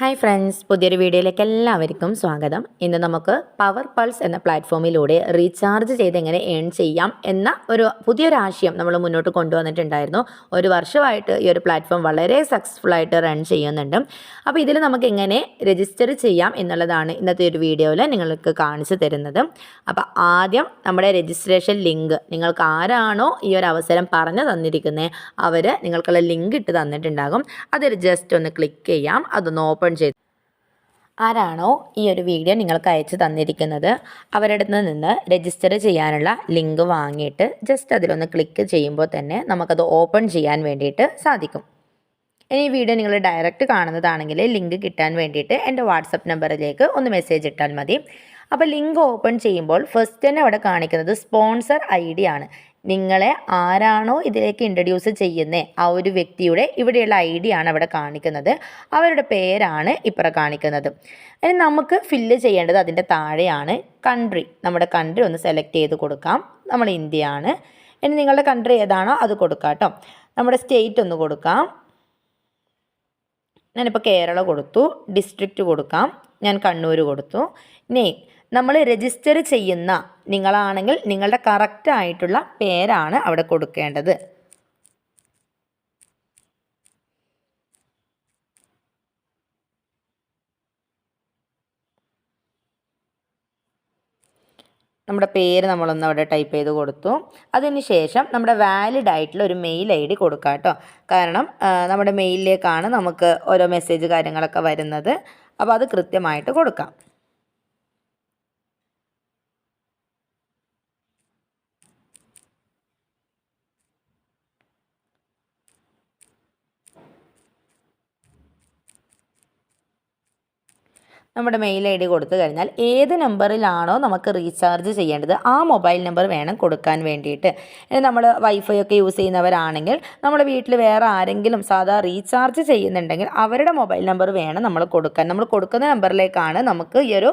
Hi friends പുതിയൊരു വീഡിയോയിലേക്ക് എല്ലാവർക്കും സ്വാഗതം. ഇന്ന് നമുക്ക് പവർ പൾസ് എന്ന പ്ലാറ്റ്ഫോമിലൂടെ റീചാർജ് ചെയ്ത് എങ്ങനെ ഏൺ ചെയ്യാം എന്ന ഒരു പുതിയൊരാശയം നമ്മൾ മുന്നോട്ട് കൊണ്ടുവന്നിട്ടുണ്ടായിരുന്നു. ഒരു വർഷമായിട്ട് ഈ ഒരു പ്ലാറ്റ്ഫോം വളരെ സക്സസ്ഫുൾ ആയിട്ട് റൺ ചെയ്യുന്നുണ്ട്. അപ്പോൾ ഇതിൽ നമുക്ക് എങ്ങനെ രജിസ്റ്റർ ചെയ്യാം എന്നുള്ളതാണ് ഇന്നത്തെ ഒരു വീഡിയോയിൽ നിങ്ങൾക്ക് കാണിച്ചു തരുന്നത്. അപ്പോൾ ആദ്യം നമ്മുടെ രജിസ്ട്രേഷൻ ലിങ്ക് നിങ്ങൾക്ക് ആരാണോ ഈ ഒരു അവസരം പറഞ്ഞു തന്നിരിക്കുന്നത് അവർ നിങ്ങൾക്കുള്ള ലിങ്ക് ഇട്ട് തന്നിട്ടുണ്ടാകും. അതൊരു ജസ്റ്റ് ഒന്ന് ക്ലിക്ക് ചെയ്യാം. അതൊന്ന് ഓപ്പൺ ചെയ്ത്. ആരാണോ ഈ ഒരു വീഡിയോ നിങ്ങൾക്ക് അയച്ചു തന്നിരിക്കുന്നത് അവരുടെ നിന്ന് രജിസ്റ്റർ ചെയ്യാനുള്ള ലിങ്ക് വാങ്ങിയിട്ട് ജസ്റ്റ് അതിലൊന്ന് ക്ലിക്ക് ചെയ്യുമ്പോൾ തന്നെ നമുക്കത് ഓപ്പൺ ചെയ്യാൻ വേണ്ടിയിട്ട് സാധിക്കും. ഇനി ഈ വീഡിയോ നിങ്ങൾ ഡയറക്റ്റ് കാണുന്നതാണെങ്കിൽ ലിങ്ക് കിട്ടാൻ വേണ്ടിയിട്ട് എന്റെ വാട്സപ്പ് നമ്പറിലേക്ക് ഒന്ന് മെസ്സേജ് ഇട്ടാൽ മതി. അപ്പോൾ ലിങ്ക് ഓപ്പൺ ചെയ്യുമ്പോൾ ഫസ്റ്റ് തന്നെ അവിടെ കാണിക്കുന്നത് സ്പോൺസർ ഐ ഡി ആണ്. നിങ്ങളെ ആരാണോ ഇതിലേക്ക് ഇൻട്രൊഡ്യൂസ് ചെയ്യുന്നത് ആ ഒരു വ്യക്തിയുടെ ഇവിടെയുള്ള ഐ ഡി ആണ് അവിടെ കാണിക്കുന്നത്. അവരുടെ പേരാണ് ഇപ്പുറം കാണിക്കുന്നത്. ഇനി നമുക്ക് ഫില്ല് ചെയ്യേണ്ടത് അതിന്റെ താഴെയാണ്. കൺട്രി നമ്മുടെ കൺട്രി ഒന്ന് സെലക്ട് ചെയ്ത് കൊടുക്കാം. നമ്മൾ ഇന്ത്യയാണ്. ഇനി നിങ്ങളുടെ കൺട്രി ഏതാണോ അത് കൊടുക്കാം കേട്ടോ. നമ്മുടെ സ്റ്റേറ്റ് ഒന്ന് കൊടുക്കാം. ഞാനിപ്പോൾ കേരള കൊടുത്തു. ഡിസ്ട്രിക്റ്റ് കൊടുക്കാം. ഞാൻ കണ്ണൂർ കൊടുത്തു. ഇനി നമ്മൾ രജിസ്റ്റർ ചെയ്യുന്ന നിങ്ങളാണെങ്കിൽ നിങ്ങളുടെ കറക്റ്റ് ആയിട്ടുള്ള പേരാണ് അവിടെ കൊടുക്കേണ്ടത്. നമ്മുടെ പേര് നമ്മളൊന്ന് അവിടെ ടൈപ്പ് ചെയ്ത് കൊടുത്തു. അതിനുശേഷം നമ്മുടെ വാലിഡ് ആയിട്ടുള്ള ഒരു മെയിൽ ഐ ഡി കൊടുക്കുക കേട്ടോ. കാരണം നമ്മുടെ മെയിലിലേക്കാണ് നമുക്ക് ഓരോ മെസ്സേജ് കാര്യങ്ങളൊക്കെ വരുന്നത്. അപ്പോൾ അത് കൃത്യമായിട്ട് കൊടുക്കാം. നമ്മുടെ മെയിൽ ഐ ഡി കൊടുത്തു കഴിഞ്ഞാൽ ഏത് നമ്പറിലാണോ നമുക്ക് റീചാർജ് ചെയ്യേണ്ടത് ആ മൊബൈൽ നമ്പർ വേണം കൊടുക്കാൻ വേണ്ടിയിട്ട്. ഇനി നമ്മൾ വൈഫൈ ഒക്കെ യൂസ് ചെയ്യുന്നവരാണെങ്കിൽ നമ്മുടെ വീട്ടിൽ വേറെ ആരെങ്കിലും സാധാ റീചാർജ് ചെയ്യുന്നുണ്ടെങ്കിൽ അവരുടെ മൊബൈൽ നമ്പർ വേണം നമ്മൾ കൊടുക്കാൻ. നമ്മൾ കൊടുക്കുന്ന നമ്പറിലേക്കാണ് നമുക്ക് ഈ ഒരു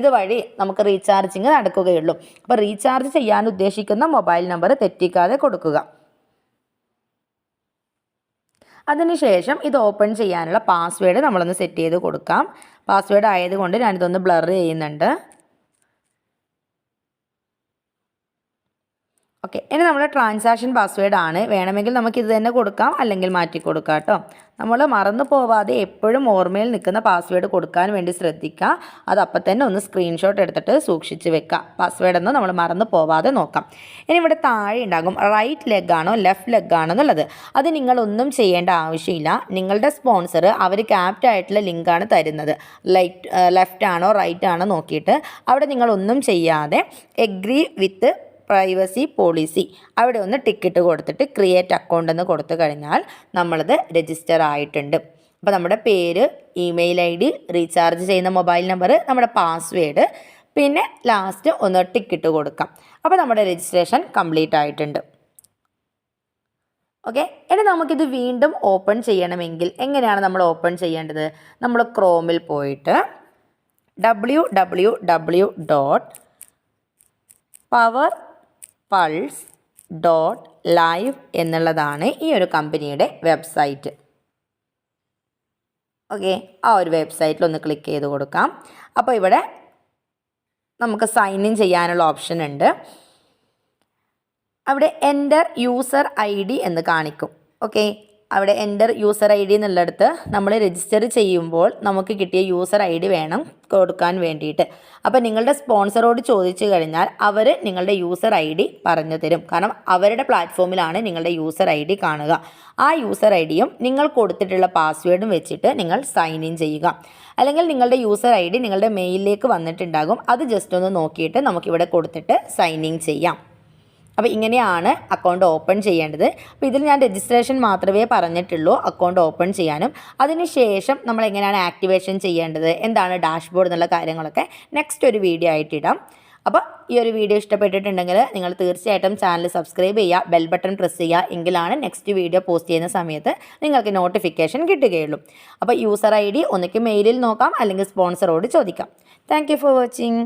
ഇതുവഴി നമുക്ക് റീചാർജിങ് നടക്കുകയുള്ളൂ. അപ്പോൾ റീചാർജ് ചെയ്യാൻ ഉദ്ദേശിക്കുന്ന മൊബൈൽ നമ്പർ തെറ്റിക്കാതെ കൊടുക്കുക. അതിനുശേഷം ഇത് ഓപ്പൺ ചെയ്യാനുള്ള പാസ്വേഡ് നമ്മളൊന്ന് സെറ്റ് ചെയ്ത് കൊടുക്കാം. പാസ്വേഡ് ആയതുകൊണ്ട് ഞാനിതൊന്ന് ബ്ലർ ചെയ്യുന്നുണ്ട്. ഓക്കെ ഇനി നമ്മുടെ ട്രാൻസാക്ഷൻ പാസ്വേഡ് ആണ്. വേണമെങ്കിൽ നമുക്ക് ഇത് തന്നെ കൊടുക്കാം അല്ലെങ്കിൽ മാറ്റി കൊടുക്കാം കേട്ടോ. നമ്മൾ മറന്നു പോവാതെ എപ്പോഴും ഓർമ്മയിൽ നിൽക്കുന്ന പാസ്വേഡ് കൊടുക്കാൻ വേണ്ടി ശ്രദ്ധിക്കുക. അത് അപ്പം തന്നെ ഒന്ന് സ്ക്രീൻഷോട്ട് എടുത്തിട്ട് സൂക്ഷിച്ച് വെക്കുക. പാസ്വേഡ് ഒന്ന് നമ്മൾ മറന്നു പോവാതെ നോക്കാം. ഇനി ഇവിടെ താഴെ ഉണ്ടാകും. റൈറ്റ് ലെഗ് ആണോ ലെഫ്റ്റ് ലെഗ് ആണോ എന്നുള്ളത്. അത് നിങ്ങളൊന്നും ചെയ്യേണ്ട ആവശ്യമില്ല. നിങ്ങളുടെ സ്പോൺസർ അവർ ക്യാപ്റ്റ് ആയിട്ടുള്ള ലിങ്കാണ് തരുന്നത്. ലൈറ്റ് ലെഫ്റ്റ് ആണോ റൈറ്റ് ആണോ നോക്കിയിട്ട് അവിടെ നിങ്ങളൊന്നും ചെയ്യാതെ എഗ്രി വിത്ത് പ്രൈവസി പോളിസി അവിടെ ഒന്ന് ടിക്കറ്റ് കൊടുത്തിട്ട് ക്രിയേറ്റ് അക്കൗണ്ട് എന്ന് കൊടുത്തു കഴിഞ്ഞാൽ നമ്മളത് രജിസ്റ്റർ ആയിട്ടുണ്ട്. അപ്പോൾ നമ്മുടെ പേര് ഇമെയിൽ ഐ ഡി റീചാർജ് ചെയ്യുന്ന മൊബൈൽ നമ്പർ നമ്മുടെ പാസ്വേഡ് പിന്നെ ലാസ്റ്റ് ഒന്ന് ടിക്കറ്റ് കൊടുക്കാം. അപ്പോൾ നമ്മുടെ രജിസ്ട്രേഷൻ കംപ്ലീറ്റ് ആയിട്ടുണ്ട്. ഓക്കെ ഇനി നമുക്കിത് വീണ്ടും ഓപ്പൺ ചെയ്യണമെങ്കിൽ എങ്ങനെയാണ് നമ്മൾ ഓപ്പൺ ചെയ്യേണ്ടത്? നമ്മൾ ക്രോമിൽ പോയിട്ട് W W W dot power pulse dot live എന്നുള്ളതാണ് ഈ ഒരു കമ്പനിയുടെ വെബ്സൈറ്റ് ഓക്കെ ആ ഒരു വെബ്സൈറ്റിൽ ഒന്ന് ക്ലിക്ക് ചെയ്ത് കൊടുക്കാം. അപ്പോൾ ഇവിടെ നമുക്ക് സൈൻ ഇൻ ചെയ്യാനുള്ള ഓപ്ഷൻ ഉണ്ട്. അവിടെ എന്റർ യൂസർ ഐ ഡി എന്ന് കാണിക്കും. ഓക്കെ അവിടെ എന്റർ യൂസർ ഐ ഡി എന്നുള്ളിടത്ത് നമ്മൾ രജിസ്റ്റർ ചെയ്യുമ്പോൾ നമുക്ക് കിട്ടിയ യൂസർ ഐ ഡി വേണം കൊടുക്കാൻ വേണ്ടിയിട്ട്. അപ്പോൾ നിങ്ങളുടെ സ്പോൺസറോട് ചോദിച്ചു കഴിഞ്ഞാൽ അവർ നിങ്ങളുടെ യൂസർ ഐ ഡി പറഞ്ഞു തരും. കാരണം അവരുടെ പ്ലാറ്റ്ഫോമിലാണ് നിങ്ങളുടെ യൂസർ ഐ ഡി കാണുക. ആ യൂസർ ഐ ഡിയും നിങ്ങൾ കൊടുത്തിട്ടുള്ള പാസ്വേഡും വെച്ചിട്ട് നിങ്ങൾ സൈൻ ഇൻ ചെയ്യുക. അല്ലെങ്കിൽ നിങ്ങളുടെ യൂസർ ഐ ഡി നിങ്ങളുടെ മെയിലിലേക്ക് വന്നിട്ടുണ്ടാകും. അത് ജസ്റ്റ് ഒന്ന് നോക്കിയിട്ട് നമുക്കിവിടെ കൊടുത്തിട്ട് സൈൻ ഇൻ ചെയ്യാം. അപ്പോൾ ഇങ്ങനെയാണ് അക്കൗണ്ട് ഓപ്പൺ ചെയ്യേണ്ടത്. അപ്പോൾ ഇതിൽ ഞാൻ രജിസ്ട്രേഷൻ മാത്രമേ പറഞ്ഞിട്ടുള്ളൂ അക്കൗണ്ട് ഓപ്പൺ ചെയ്യാനും. അതിനുശേഷം നമ്മൾ എങ്ങനെയാണ് ആക്ടിവേഷൻ ചെയ്യേണ്ടത് എന്താണ് ഡാഷ്ബോർഡ് എന്നുള്ള കാര്യങ്ങളൊക്കെ നെക്സ്റ്റ് ഒരു വീഡിയോ ആയിട്ട് ഇടാം. അപ്പോൾ ഈ ഒരു വീഡിയോ ഇഷ്ടപ്പെട്ടിട്ടുണ്ടെങ്കിൽ നിങ്ങൾ തീർച്ചയായിട്ടും ചാനൽ സബ്സ്ക്രൈബ് ചെയ്യുക ബെൽ ബട്ടൺ പ്രസ് ചെയ്യുക എങ്കിലാണ് നെക്സ്റ്റ് വീഡിയോ പോസ്റ്റ് ചെയ്യുന്ന സമയത്ത് നിങ്ങൾക്ക് നോട്ടിഫിക്കേഷൻ കിട്ടുകയുള്ളൂ. അപ്പോൾ യൂസർ ഐ ഡി ഒന്നിക്ക് മെയിലിൽ നോക്കാം അല്ലെങ്കിൽ സ്പോൺസറോട് ചോദിക്കാം. Thank for watching